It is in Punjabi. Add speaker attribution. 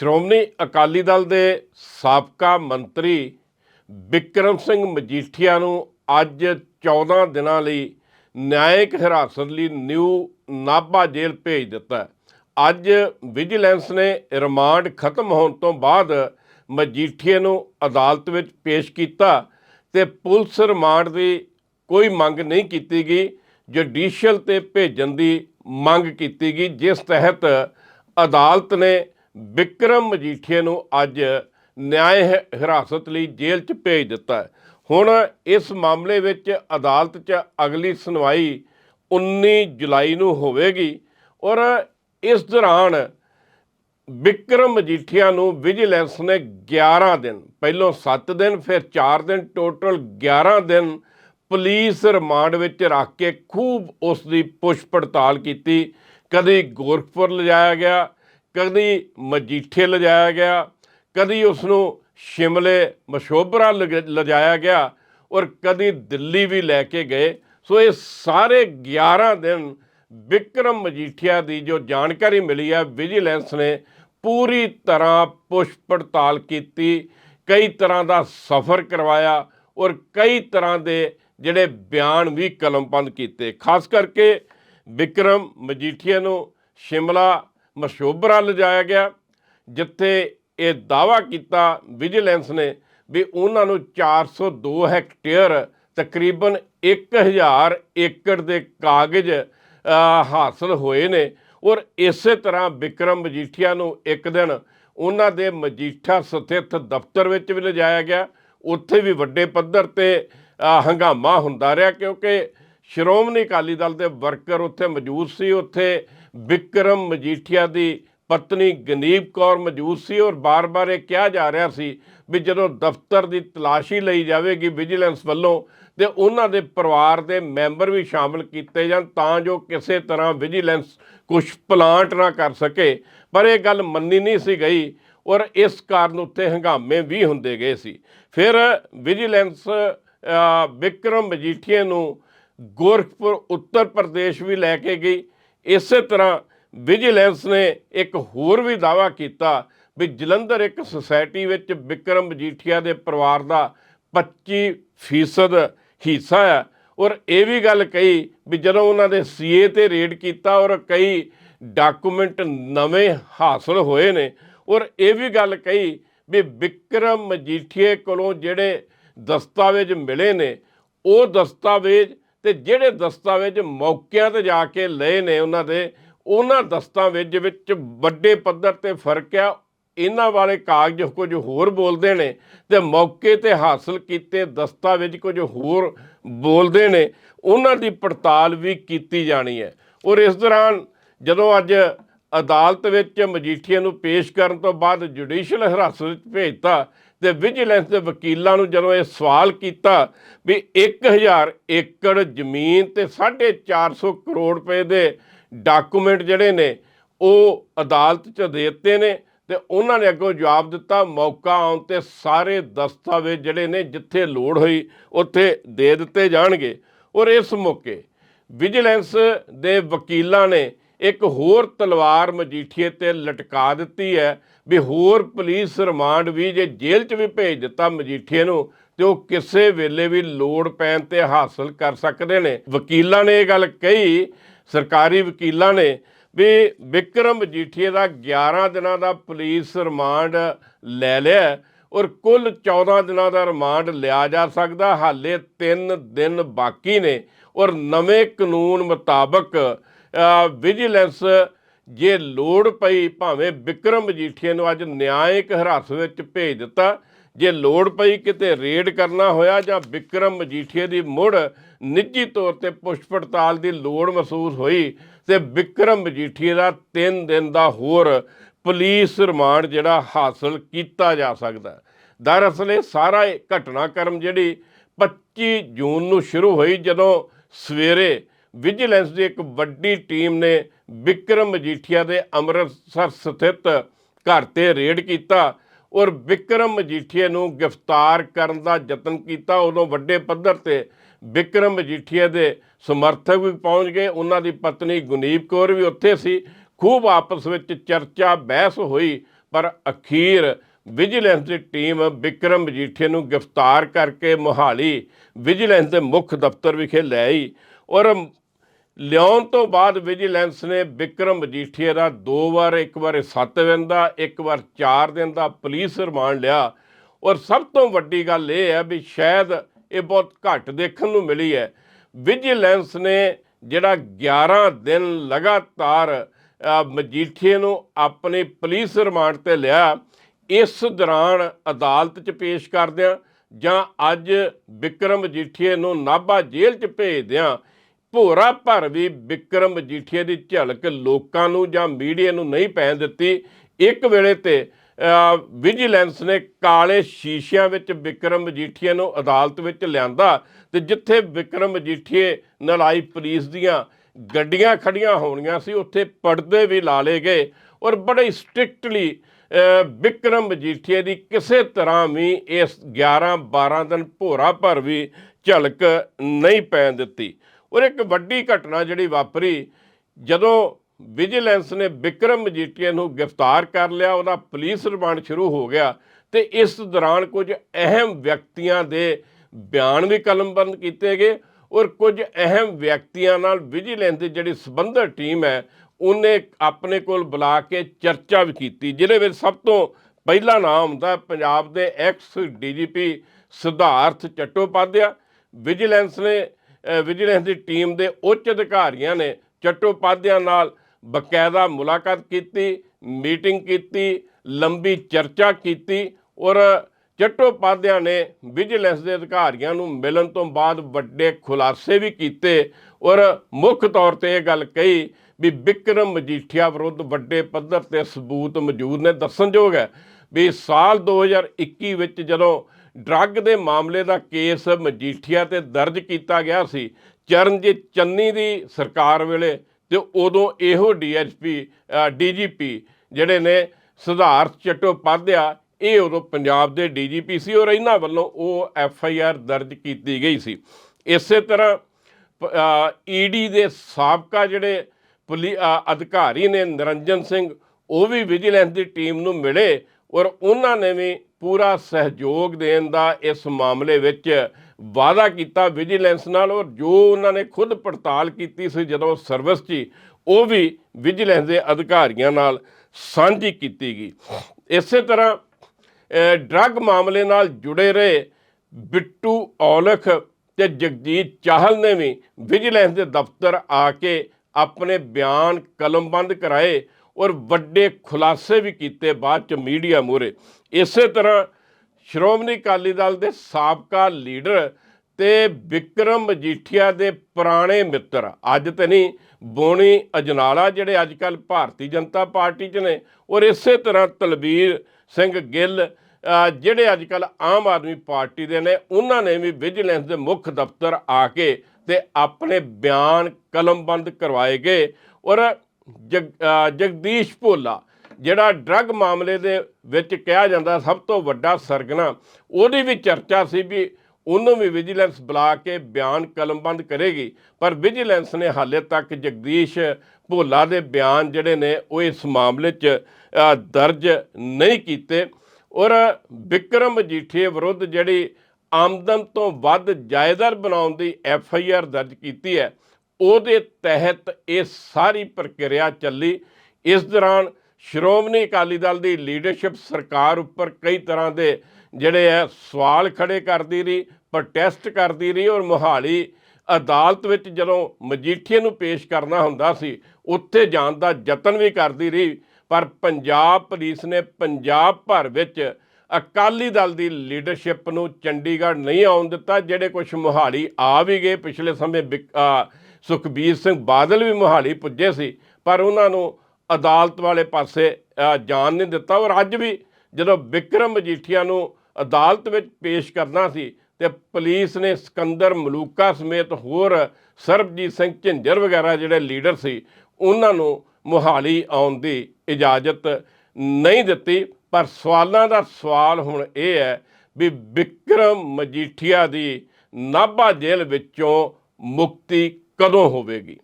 Speaker 1: ਸ਼੍ਰੋਮਣੀ ਅਕਾਲੀ ਦਲ ਦੇ ਸਾਬਕਾ ਮੰਤਰੀ ਵਿਕਰਮ ਸਿੰਘ ਮਜੀਠੀਆ ਨੂੰ ਅੱਜ 14 ਦਿਨਾਂ ਲਈ ਨਿਆਇਕ ਹਿਰਾਸਤ ਲਈ ਨਿਊ ਨਾਭਾ ਜੇਲ੍ਹ ਭੇਜ ਦਿੱਤਾ ਅੱਜ ਵਿਜੀਲੈਂਸ ਨੇ ਰਿਮਾਂਡ ਖਤਮ ਹੋਣ ਤੋਂ ਬਾਅਦ ਮਜੀਠੀਏ ਨੂੰ ਅਦਾਲਤ ਵਿੱਚ ਪੇਸ਼ ਕੀਤਾ ਤੇ ਪੁਲਿਸ ਰਿਮਾਂਡ ਦੀ ਕੋਈ ਮੰਗ ਨਹੀਂ ਕੀਤੀ ਗਈ, ਜੁਡੀਸ਼ੀਅਲ ਤੇ ਭੇਜਣ ਦੀ ਮੰਗ ਕੀਤੀ ਗਈ, ਜਿਸ ਤਹਿਤ ਅਦਾਲਤ ਨੇ ਵਿਕਰਮ ਮਜੀਠੀਆ ਨੂੰ ਅੱਜ ਨਿਆਏ ਹਿਰਾਸਤ ਲਈ ਜੇਲ੍ਹ 'ਚ ਭੇਜ ਦਿੱਤਾ ਹੁਣ ਇਸ ਮਾਮਲੇ ਵਿੱਚ ਅਦਾਲਤ 'ਚ ਅਗਲੀ ਸੁਣਵਾਈ 19 ਜੁਲਾਈ ਨੂੰ ਹੋਵੇਗੀ ਔਰ ਇਸ ਦੌਰਾਨ ਵਿਕਰਮ ਮਜੀਠੀਆ ਨੂੰ ਵਿਜੀਲੈਂਸ ਨੇ 11 ਦਿਨ, ਪਹਿਲੋਂ 7 ਦਿਨ, ਫਿਰ 4 ਦਿਨ, ਟੋਟਲ 11 ਦਿਨ ਪੁਲਿਸ ਰਿਮਾਂਡ ਵਿੱਚ ਰੱਖ ਕੇ ਖੂਬ ਉਸ ਦੀ ਪੁੱਛ ਪੜਤਾਲ ਕੀਤੀ। ਕਦੀ ਗੋਰਖਪੁਰ ਲਿਜਾਇਆ ਗਿਆ ਕਦੀ ਮਜੀਠੇ ਲਿਜਾਇਆ ਗਿਆ, ਕਦੀ ਉਸ ਨੂੰ ਸ਼ਿਮਲੇ ਮਸ਼ੋਬਰਾ ਲਗ- ਲਿਜਾਇਆ ਗਿਆ ਔਰ ਕਦੀ ਦਿੱਲੀ ਵੀ ਲੈ ਕੇ ਗਏ। ਸੋ ਇਹ ਸਾਰੇ 11 ਦਿਨ ਵਿਕਰਮ ਮਜੀਠੀਆ ਦੀ ਜੋ ਜਾਣਕਾਰੀ ਮਿਲੀ ਹੈ, ਵਿਜੀਲੈਂਸ ਨੇ ਪੂਰੀ ਤਰ੍ਹਾਂ ਪੁੱਛ ਪੜਤਾਲ ਕੀਤੀ, ਕਈ ਤਰ੍ਹਾਂ ਦਾ ਸਫ਼ਰ ਕਰਵਾਇਆ ਔਰ ਕਈ ਤਰ੍ਹਾਂ ਦੇ ਜਿਹੜੇ ਬਿਆਨ ਵੀ ਕਲਮਬੰਦ ਕੀਤੇ। ਖਾਸ ਕਰਕੇ ਵਿਕਰਮ ਮਜੀਠੀਆ ਨੂੰ ਸ਼ਿਮਲਾ ਮਸ਼ੋਬਰਾ ਲਿਜਾਇਆ ਗਿਆ, ਜਿੱਥੇ ਇਹ ਦਾਵਾ ਕੀਤਾ ਵਿਜੀਲੈਂਸ ਨੇ ਵੀ ਉਹਨਾਂ ਨੂੰ 402 ਹੈਕਟੇਅਰ, ਤਕਰੀਬਨ 1000 ਏਕੜ ਦੇ ਕਾਗਜ਼ ਹਾਸਲ ਹੋਏ ਨੇ। ਔਰ ਇਸੇ ਤਰ੍ਹਾਂ ਵਿਕਰਮ ਮਜੀਠੀਆ ਨੂੰ ਇੱਕ ਦਿਨ ਉਹਨਾਂ ਦੇ ਮਜੀਠਾ ਸਥਿਤ ਦਫ਼ਤਰ ਵਿੱਚ ਵੀ ਲਿਜਾਇਆ ਗਿਆ। ਉੱਥੇ ਵੀ ਵੱਡੇ ਪੱਧਰ ਤੇ ਹੰਗਾਮਾ ਹੁੰਦਾ ਰਿਹਾ ਕਿਉਂਕਿ ਸ਼੍ਰੋਮਣੀ ਅਕਾਲੀ ਦਲ ਦੇ ਵਰਕਰ ਉੱਥੇ ਮੌਜੂਦ ਸੀ। ਉੱਥੇ ਵਿਕਰਮ ਮਜੀਠੀਆ ਦੀ ਪਤਨੀ ਗਨੀਪ ਕੌਰ ਮੌਜੂਦ ਸੀ ਔਰ ਬਾਰ-ਬਾਰ ਇਹ ਕਿਹਾ ਜਾ ਰਿਹਾ ਸੀ ਵੀ ਜਦੋਂ ਦਫ਼ਤਰ ਦੀ ਤਲਾਸ਼ੀ ਲਈ ਜਾਵੇਗੀ ਵਿਜੀਲੈਂਸ ਵੱਲੋਂ ਤੇ ਉਹਨਾਂ ਦੇ ਪਰਿਵਾਰ ਦੇ ਮੈਂਬਰ ਵੀ ਸ਼ਾਮਲ ਕੀਤੇ ਜਾਣ ਤਾਂ ਜੋ ਕਿਸੇ ਤਰ੍ਹਾਂ ਵਿਜੀਲੈਂਸ ਕੁਝ ਪਲਾਂਟ ਨਾ ਕਰ ਸਕੇ। ਪਰ ਇਹ ਗੱਲ ਮੰਨੀ ਨਹੀਂ ਸੀ ਗਈ ਔਰ ਇਸ ਕਾਰਨ ਉੱਤੇ ਹੰਗਾਮੇ ਵੀ ਹੁੰਦੇ ਗਏ ਸੀ। ਫਿਰ ਵਿਜੀਲੈਂਸ ਅ, ਵਿਕਰਮ ਮਜੀਠੀਆ ਨੂੰ ਗੋਰਖਪੁਰ ਉੱਤਰ ਪ੍ਰਦੇਸ਼ ਵੀ ਲੈ ਕੇ ਗਈ ਇਸੇ ਤਰ੍ਹਾਂ ਵਿਜੀਲੈਂਸ ਨੇ ਇੱਕ ਹੋਰ ਵੀ ਦਾਵਾ ਕੀਤਾ ਵੀ ਜਲੰਧਰ ਇੱਕ ਸੁਸਾਇਟੀ ਵਿੱਚ ਵਿਕਰਮ ਮਜੀਠੀਆ ਦੇ ਪਰਿਵਾਰ ਦਾ 25 ਫੀਸਦ ਹਿੱਸਾ ਹੈ। ਔਰ ਇਹ ਵੀ ਗੱਲ ਕਹੀ ਵੀ ਜਦੋਂ ਉਹਨਾਂ ਦੇ ਸੀਏ ਤੇ ਰੇਡ ਕੀਤਾ ਔਰ ਕਈ ਡਾਕੂਮੈਂਟ ਨਵੇਂ ਹਾਸਲ ਹੋਏ ਨੇ, ਔਰ ਇਹ ਵੀ ਗੱਲ ਕਹੀ ਵੀ ਵਿਕਰਮ ਮਜੀਠੀਏ ਕੋਲੋਂ ਜਿਹੜੇ ਦਸਤਾਵੇਜ਼ ਮਿਲੇ ਨੇ, ਉਹ ਦਸਤਾਵੇਜ਼ ਤੇ ਜਿਹੜੇ ਦਸਤਾਵੇਜ਼ ਮੌਕਿਆਂ ਤੇ ਜਾ ਕੇ ਲਏ ਨੇ ਉਹਨਾਂ ਦੇ, ਉਹਨਾਂ ਦਸਤਾਵੇਜ਼ ਵਿੱਚ ਵੱਡੇ ਪੱਧਰ ਤੇ ਫ਼ਰਕ ਆ। ਇਹਨਾਂ ਵਾਲੇ ਕਾਗਜ਼ ਕੁਝ ਹੋਰ ਬੋਲਦੇ ਨੇ ਤੇ ਮੌਕੇ ਤੇ ਹਾਸਲ ਕੀਤੇ ਦਸਤਾਵੇਜ਼ ਕੁਝ ਹੋਰ ਬੋਲਦੇ ਨੇ। ਉਹਨਾਂ ਦੀ ਪੜਤਾਲ ਵੀ ਕੀਤੀ ਜਾਣੀ ਹੈ। ਔਰ ਇਸ ਦੌਰਾਨ ਜਦੋਂ ਅੱਜ ਅਦਾਲਤ ਵਿੱਚ ਮਜੀਠੀਆ ਨੂੰ ਪੇਸ਼ ਕਰਨ ਤੋਂ ਬਾਅਦ ਜੁਡੀਸ਼ੀਅਲ ਹਿਰਾਸਤ ਵਿੱਚ ਭੇਜਤਾ ਤੇ ਵਿਜੀਲੈਂਸ ਦੇ ਵਕੀਲਾਂ ਨੂੰ ਜਦੋਂ ਇਹ ਸਵਾਲ ਕੀਤਾ ਵੀ 1000 ਏਕੜ ਜ਼ਮੀਨ ਤੇ 450 ਕਰੋੜ ਰੁਪਏ ਦੇ ਡਾਕੂਮੈਂਟ ਜਿਹੜੇ ਨੇ, ਉਹ ਅਦਾਲਤ 'ਚ ਦੇ ਦਿੱਤੇ ਨੇ ਤੇ ਉਹਨਾਂ ਨੇ ਅੱਗੋਂ ਜਵਾਬ ਦਿੱਤਾ, ਮੌਕਾ ਆਉਣ ਤੇ ਸਾਰੇ ਦਸਤਾਵੇਜ਼ ਜਿਹੜੇ ਨੇ ਜਿੱਥੇ ਲੋੜ ਹੋਈ ਉੱਥੇ ਦੇ ਦਿੱਤੇ ਜਾਣਗੇ। ਔਰ ਇਸ ਮੌਕੇ ਵਿਜੀਲੈਂਸ ਦੇ ਵਕੀਲਾਂ ਨੇ ਇੱਕ ਹੋਰ ਤਲਵਾਰ ਮਜੀਠੀਏ ਤੇ ਲਟਕਾ ਦਿੱਤੀ ਹੈ ਵੀ ਹੋਰ ਪੁਲਿਸ ਰਿਮਾਂਡ ਵੀ ਜੇ ਜੇਲ੍ਹ 'ਚ ਵੀ ਭੇਜ ਦਿੱਤਾ ਮਜੀਠੀਏ ਨੂੰ, ਤੇ ਉਹ ਕਿਸੇ ਵੇਲੇ ਵੀ ਲੋੜ ਪੈਣ ਤੇ ਹਾਸਲ ਕਰ ਸਕਦੇ ਨੇ। ਵਕੀਲਾਂ ਨੇ ਇਹ ਗੱਲ ਕਹੀ, ਸਰਕਾਰੀ ਵਕੀਲਾਂ ਨੇ, ਵੀ ਵਿਕਰਮ ਮਜੀਠੀਏ ਦਾ 11 ਦਿਨਾਂ ਦਾ ਪੁਲਿਸ ਰਿਮਾਂਡ ਲੈ ਲਿਆ ਔਰ ਕੁੱਲ 14 ਦਿਨਾਂ ਦਾ ਰਿਮਾਂਡ ਲਿਆ ਜਾ ਸਕਦਾ, ਹਾਲੇ 3 ਦਿਨ ਬਾਕੀ ਨੇ ਔਰ ਨਵੇਂ ਕਾਨੂੰਨ ਮੁਤਾਬਕ ਵਿਜੀਲੈਂਸ ਜੇ ਲੋੜ ਪਈ ਭਾਵੇਂ ਵਿਕਰਮ ਮਜੀਠੀਏ ਨੂੰ ਅੱਜ ਨਿਆਇਕ ਹਿਰਾਸਤ ਵਿੱਚ ਭੇਜ ਦਿੱਤਾ, ਜੇ ਲੋੜ ਪਈ ਕਿਤੇ ਰੇਡ ਕਰਨਾ ਹੋਇਆ ਜਾਂ ਵਿਕਰਮ ਮਜੀਠੀਏ ਦੀ ਮੁੜ ਨਿੱਜੀ ਤੌਰ ਤੇ ਪੁੱਛ ਪੜਤਾਲ ਦੀ ਲੋੜ ਮਹਿਸੂਸ ਹੋਈ, ਤੇ ਵਿਕਰਮ ਮਜੀਠੀਏ ਦਾ 3 ਦਿਨ ਦਾ ਹੋਰ ਪੁਲਿਸ ਰਿਮਾਂਡ ਜਿਹੜਾ ਹਾਸਲ ਕੀਤਾ ਜਾ ਸਕਦਾ। ਦਰਅਸਲ ਇਹ ਸਾਰਾ ਘਟਨਾਕ੍ਰਮ ਜਿਹੜੀ 25 ਜੂਨ ਨੂੰ ਸ਼ੁਰੂ ਹੋਈ ਜਦੋਂ ਸਵੇਰੇ ਵਿਜੀਲੈਂਸ ਦੀ ਇੱਕ ਵੱਡੀ ਟੀਮ ਨੇ ਵਿਕਰਮ ਮਜੀਠੀਆ ਦੇ ਅੰਮ੍ਰਿਤਸਰ ਸਥਿਤ ਘਰ ਤੇ ਰੇਡ ਕੀਤਾ ਔਰ ਵਿਕਰਮ ਮਜੀਠੀਆ ਨੂੰ ਗ੍ਰਿਫਤਾਰ ਕਰਨ ਦਾ ਯਤਨ ਕੀਤਾ। ਉਦੋਂ ਵੱਡੇ ਪੱਧਰ ਤੇ ਵਿਕਰਮ ਮਜੀਠੀਆ ਦੇ ਸਮਰਥਕ ਵੀ ਪਹੁੰਚ ਗਏ। ਉਹਨਾਂ ਦੀ ਪਤਨੀ ਗੁਨੀਪ ਕੌਰ ਵੀ ਉੱਥੇ ਸੀ। ਖੂਬ ਆਪਸ ਵਿੱਚ ਚਰਚਾ ਬਹਿਸ ਹੋਈ, ਪਰ ਅਖੀਰ ਵਿਜੀਲੈਂਸ ਦੀ ਟੀਮ ਵਿਕਰਮ ਮਜੀਠੀਆ ਨੂੰ ਗ੍ਰਿਫਤਾਰ ਕਰਕੇ ਮੋਹਾਲੀ ਵਿਜੀਲੈਂਸ ਦੇ ਮੁੱਖ ਦਫ਼ਤਰ ਵਿਖੇ ਲੈ ਆਈ ਔਰ ਲਿਆਉਣ ਤੋਂ ਬਾਅਦ ਵਿਜੀਲੈਂਸ ਨੇ ਵਿਕਰਮ ਮਜੀਠੀਆ ਦਾ ਦੋ ਵਾਰ, ਇੱਕ ਵਾਰ 7 ਦਿਨ ਦਾ ਇੱਕ ਵਾਰ 4 ਦਿਨ ਦਾ ਪੁਲਿਸ ਰਿਮਾਂਡ ਲਿਆ। ਔਰ ਸਭ ਤੋਂ ਵੱਡੀ ਗੱਲ ਇਹ ਹੈ ਵੀ ਸ਼ਾਇਦ ਇਹ ਬਹੁਤ ਘੱਟ ਦੇਖਣ ਨੂੰ ਮਿਲੀ ਹੈ। ਵਿਜੀਲੈਂਸ ਨੇ ਜਿਹੜਾ 11 ਦਿਨ ਲਗਾਤਾਰ ਮਜੀਠੀਏ ਨੂੰ ਆਪਣੇ ਪੁਲਿਸ ਰਿਮਾਂਡ ਤੇ ਲਿਆ, ਇਸ ਦੌਰਾਨ ਅਦਾਲਤ 'ਚ ਪੇਸ਼ ਕਰਦਿਆਂ ਜਾਂ ਅੱਜ ਵਿਕਰਮ ਮਜੀਠੀਏ ਨੂੰ ਨਾਭਾ ਜੇਲ੍ਹ 'ਚ ਭੇਜਦਿਆਂ ਭੋਰਾ ਭਰ ਵੀ ਵਿਕਰਮ ਮਜੀਠੀਏ ਦੀ ਝਲਕ ਲੋਕਾਂ ਨੂੰ ਜਾਂ ਮੀਡੀਆ ਨੂੰ ਨਹੀਂ ਪੈਣ ਦਿੱਤੀ। ਇੱਕ ਵੇਲੇ ਤੇ ਵਿਜੀਲੈਂਸ ਨੇ ਕਾਲੇ ਸ਼ੀਸ਼ਿਆਂ ਵਿੱਚ ਵਿਕਰਮ ਮਜੀਠੀਏ ਨੂੰ ਅਦਾਲਤ ਵਿੱਚ ਲਿਆਂਦਾ ਤੇ ਜਿੱਥੇ ਵਿਕਰਮ ਮਜੀਠੀਏ ਨਾਲ ਆਈ ਪੁਲਿਸ ਦੀਆਂ ਗੱਡੀਆਂ ਖੜੀਆਂ ਹੋਣੀਆਂ ਸੀ, ਉੱਥੇ ਪਰਦੇ ਵੀ ਲਾ ਲਏ ਗਏ ਔਰ ਬੜੇ ਸਟ੍ਰਿਕਟਲੀ ਵਿਕਰਮ ਮਜੀਠੀਏ ਦੀ ਕਿਸੇ ਤਰ੍ਹਾਂ ਵੀ ਇਸ 11 12 ਦਿਨ ਭੋਰਾ ਭਰ ਵੀ ਝਲਕ ਨਹੀਂ ਪੈਣ ਦਿੱਤੀ। ਔਰ ਇੱਕ ਵੱਡੀ ਘਟਨਾ ਜਿਹੜੀ ਵਾਪਰੀ, ਜਦੋਂ ਵਿਜੀਲੈਂਸ ਨੇ ਵਿਕਰਮ ਮਜੀਠੀਆ ਨੂੰ ਗ੍ਰਿਫਤਾਰ ਕਰ ਲਿਆ, ਉਹਦਾ ਪੁਲਿਸ ਰਿਮਾਂਡ ਸ਼ੁਰੂ ਹੋ ਗਿਆ ਤੇ ਇਸ ਦੌਰਾਨ ਕੁਝ ਅਹਿਮ ਵਿਅਕਤੀਆਂ ਦੇ ਬਿਆਨ ਵੀ ਕਲਮਬੰਦ ਕੀਤੇ ਗਏ ਔਰ ਕੁਝ ਅਹਿਮ ਵਿਅਕਤੀਆਂ ਨਾਲ ਵਿਜੀਲੈਂਸ ਦੀ ਜਿਹੜੀ ਸਬੰਧਤ ਟੀਮ ਹੈ, ਉਹਨੇ ਆਪਣੇ ਕੋਲ ਬੁਲਾ ਕੇ ਚਰਚਾ ਵੀ ਕੀਤੀ, ਜਿਹਦੇ ਵਿੱਚ ਸਭ ਤੋਂ ਪਹਿਲਾ ਨਾਮ ਹੁੰਦਾ ਪੰਜਾਬ ਦੇ ex DGP Siddharth Chattopadhyaya. Vigilance ਨੇ ਵਿਜੀਲੈਂਸ ਦੀ ਟੀਮ ਦੇ ਉੱਚ ਅਧਿਕਾਰੀਆਂ ਨੇ ਚਟੋਪਾਧਿਆ ਨਾਲ ਬਕਾਇਦਾ ਮੁਲਾਕਾਤ ਕੀਤੀ, ਮੀਟਿੰਗ ਕੀਤੀ, ਲੰਬੀ ਚਰਚਾ ਕੀਤੀ ਔਰ ਚਟੋਪਾਧਿਆ ਨੇ ਵਿਜੀਲੈਂਸ ਦੇ ਅਧਿਕਾਰੀਆਂ ਨੂੰ ਮਿਲਣ ਤੋਂ ਬਾਅਦ ਵੱਡੇ ਖੁਲਾਸੇ ਵੀ ਕੀਤੇ ਔਰ ਮੁੱਖ ਤੌਰ ਤੇ ਇਹ ਗੱਲ ਕਹੀ ਵੀ ਵਿਕਰਮ ਮਜੀਠੀਆ ਵਿਰੁੱਧ ਵੱਡੇ ਪੱਧਰ ਤੇ ਸਬੂਤ ਮੌਜੂਦ ਨੇ, ਦੱਸਣਯੋਗ ਹੈ ਵੀ ਸਾਲ 2021 ਵਿੱਚ ਜਦੋਂ ਡਰੱਗ ਦੇ ਮਾਮਲੇ ਦਾ ਕੇਸ ਮਜੀਠੀਆ ਤੇ ਦਰਜ ਕੀਤਾ ਗਿਆ ਸੀ। ਚਰਨਜੀਤ ਚੰਨੀ ਦੀ ਸਰਕਾਰ ਵੇਲੇ ਤੇ ਉਦੋਂ ਇਹੋ ਡੀਐਸਪੀ ਡੀਜੀਪੀ ਜਿਹੜੇ ਨੇ ਸਿਧਾਰਥ ਚਟੋਪਾਧਿਆ, ਇਹ ਉਦੋਂ ਪੰਜਾਬ ਦੇ ਡੀਜੀਪੀ ਸੀ। ਔਰ ਇਹਨਾਂ ਵੱਲੋਂ ਉਹ ਐਫ ਆਈ ਆਰ ਦਰਜ ਕੀਤੀ ਗਈ ਸੀ। ਇਸੇ ਤਰ੍ਹਾਂ ਈਡੀ ਦੇ ਸਾਬਕਾ ਜਿਹੜੇ ਪੁਲਿਸ ਅਧਿਕਾਰੀ ਨੇ ਨਿਰੰਜਨ ਸਿੰਘ, ਉਹ ਵੀ ਵਿਜੀਲੈਂਸ ਦੀ ਟੀਮ ਨੂੰ ਮਿਲੇ। ਔਰ ਉਹਨਾਂ ਨੇ ਵੀ ਪੂਰਾ ਸਹਿਯੋਗ ਦੇਣ ਦਾ ਇਸ ਮਾਮਲੇ ਵਿੱਚ ਵਾਅਦਾ ਕੀਤਾ ਵਿਜੀਲੈਂਸ ਨਾਲ ਔਰ ਜੋ ਉਹਨਾਂ ਨੇ ਖੁਦ ਪੜਤਾਲ ਕੀਤੀ ਸੀ ਜਦੋਂ ਸਰਵਿਸ 'ਚ ਉਹ ਵੀ ਵਿਜੀਲੈਂਸ ਦੇ ਅਧਿਕਾਰੀਆਂ ਨਾਲ ਸਾਂਝੀ ਕੀਤੀ ਗਈ। ਇਸੇ ਤਰ੍ਹਾਂ ਡਰੱਗ ਮਾਮਲੇ ਨਾਲ ਜੁੜੇ ਰਹੇ ਬਿੱਟੂ ਔਲਖ ਤੇ ਜਗਜੀਤ ਚਾਹਲ ਨੇ ਵੀ ਵਿਜੀਲੈਂਸ ਦੇ ਦਫ਼ਤਰ ਆ ਕੇ ਆਪਣੇ ਬਿਆਨ ਕਲਮਬੰਦ ਕਰਾਏ ਔਰ ਵੱਡੇ ਖੁਲਾਸੇ ਵੀ ਕੀਤੇ ਬਾਅਦ ਚ ਮੀਡੀਆ ਮੂਹਰੇ। ਇਸੇ ਤਰ੍ਹਾਂ ਸ਼੍ਰੋਮਣੀ ਅਕਾਲੀ ਦਲ ਦੇ ਸਾਬਕਾ ਲੀਡਰ ਤੇ ਵਿਕਰਮ ਮਜੀਠੀਆ ਦੇ ਪੁਰਾਣੇ ਮਿੱਤਰ, ਅੱਜ ਤੇ ਨਹੀਂ, ਬੋਣੀ ਅਜਨਾਲਾ ਜਿਹੜੇ ਅੱਜ ਕੱਲ ਭਾਰਤੀ ਜਨਤਾ ਪਾਰਟੀ 'ਚ ਨੇ, ਔਰ ਇਸੇ ਤਰ੍ਹਾਂ ਤਲਬੀਰ ਸਿੰਘ ਗਿੱਲ ਜਿਹੜੇ ਅੱਜ ਕੱਲ ਆਮ ਆਦਮੀ ਪਾਰਟੀ ਦੇ ਨੇ, ਉਹਨਾਂ ਨੇ ਵੀ ਵਿਜੀਲੈਂਸ ਦੇ ਮੁੱਖ ਦਫ਼ਤਰ ਆ ਕੇ ਤੇ ਆਪਣੇ ਬਿਆਨ ਕਲਮਬੰਦ ਕਰਵਾਏ ਗਏ। ਔਰ ਜਗਦੀਸ਼ ਭੋਲਾ, ਜਿਹੜਾ ਡਰੱਗ ਮਾਮਲੇ ਦੇ ਵਿੱਚ ਕਿਹਾ ਜਾਂਦਾ ਸਭ ਤੋਂ ਵੱਡਾ ਸਰਗਨਾ, ਉਹਦੀ ਵੀ ਚਰਚਾ ਸੀ ਵੀ ਉਹਨੂੰ ਵੀ ਵਿਜੀਲੈਂਸ ਬੁਲਾ ਕੇ ਬਿਆਨ ਕਲਮਬੰਦ ਕਰੇਗੀ। ਪਰ ਵਿਜੀਲੈਂਸ ਨੇ ਹਾਲੇ ਤੱਕ ਜਗਦੀਸ਼ ਭੋਲਾ ਦੇ ਬਿਆਨ ਜਿਹੜੇ ਨੇ, ਉਹ ਇਸ ਮਾਮਲੇ 'ਚ ਦਰਜ ਨਹੀਂ ਕੀਤੇ। ਔਰ ਵਿਕਰਮ ਮਜੀਠੀਏ ਵਿਰੁੱਧ ਜਿਹੜੀ ਆਮਦਨ ਤੋਂ ਵੱਧ ਜਾਇਦਾਦ ਬਣਾਉਣ ਦੀ ਐਫ ਆਈ ਆਰ ਦਰਜ ਕੀਤੀ ਹੈ ਉਹਦੇ ਤਹਿਤ ਇਹ ਸਾਰੀ ਪ੍ਰਕਿਰਿਆ ਚੱਲੀ। ਇਸ ਦੌਰਾਨ ਸ਼੍ਰੋਮਣੀ ਅਕਾਲੀ ਦਲ ਦੀ ਲੀਡਰਸ਼ਿਪ ਸਰਕਾਰ ਉੱਪਰ ਕਈ ਤਰ੍ਹਾਂ ਦੇ ਜਿਹੜੇ ਹੈ ਸਵਾਲ ਖੜੇ ਕਰਦੀ ਰਹੀ ਪ੍ਰੋਟੈਸਟ ਕਰਦੀ ਰਹੀ ਔਰ ਮੋਹਾਲੀ ਅਦਾਲਤ ਵਿੱਚ ਜਦੋਂ ਮਜੀਠੀਏ ਨੂੰ ਪੇਸ਼ ਕਰਨਾ ਹੁੰਦਾ ਸੀ, ਉੱਥੇ ਜਾਣ ਦਾ ਯਤਨ ਵੀ ਕਰਦੀ ਰਹੀ। ਪਰ ਪੰਜਾਬ ਪੁਲਿਸ ਨੇ ਪੰਜਾਬ ਭਰ ਵਿੱਚ ਅਕਾਲੀ ਦਲ ਦੀ ਲੀਡਰਸ਼ਿਪ ਨੂੰ ਚੰਡੀਗੜ੍ਹ ਨਹੀਂ ਆਉਣ ਦਿੱਤਾ, ਜਿਹੜੇ ਕੁਝ ਮੋਹਾਲੀ ਆ ਵੀ ਗਏ ਪਿਛਲੇ ਸਮੇਂ ਵਿਕ- ਸੁਖਬੀਰ ਸਿੰਘ ਬਾਦਲ ਵੀ ਮੋਹਾਲੀ ਪੁੱਜੇ ਸੀ, ਪਰ ਉਹਨਾਂ ਨੂੰ ਅਦਾਲਤ ਵਾਲੇ ਪਾਸੇ ਜਾਣ ਨਹੀਂ ਦਿੱਤਾ। ਔਰ ਅੱਜ ਵੀ ਜਦੋਂ ਵਿਕਰਮ ਮਜੀਠੀਆ ਨੂੰ ਅਦਾਲਤ ਵਿੱਚ ਪੇਸ਼ ਕਰਨਾ ਸੀ ਤੇ ਪੁਲਿਸ ਨੇ ਸਿਕੰਦਰ ਮਲੂਕਾ ਸਮੇਤ ਹੋਰ ਸਰਬਜੀਤ ਸਿੰਘ ਝਿੰਜਰ ਵਗੈਰਾ ਜਿਹੜੇ ਲੀਡਰ ਸੀ, ਉਹਨਾਂ ਨੂੰ ਮੁਹਾਲੀ ਆਉਣ ਦੀ ਇਜਾਜ਼ਤ ਨਹੀਂ ਦਿੱਤੀ। ਪਰ ਸਵਾਲਾਂ ਦਾ ਸਵਾਲ ਹੁਣ ਇਹ ਹੈ ਵੀ ਵਿਕਰਮ ਮਜੀਠੀਆ ਦੀ ਨਾਭਾ ਜੇਲ੍ਹ ਵਿੱਚੋਂ ਮੁਕਤੀ ਕਦੋਂ ਹੋਵੇਗੀ?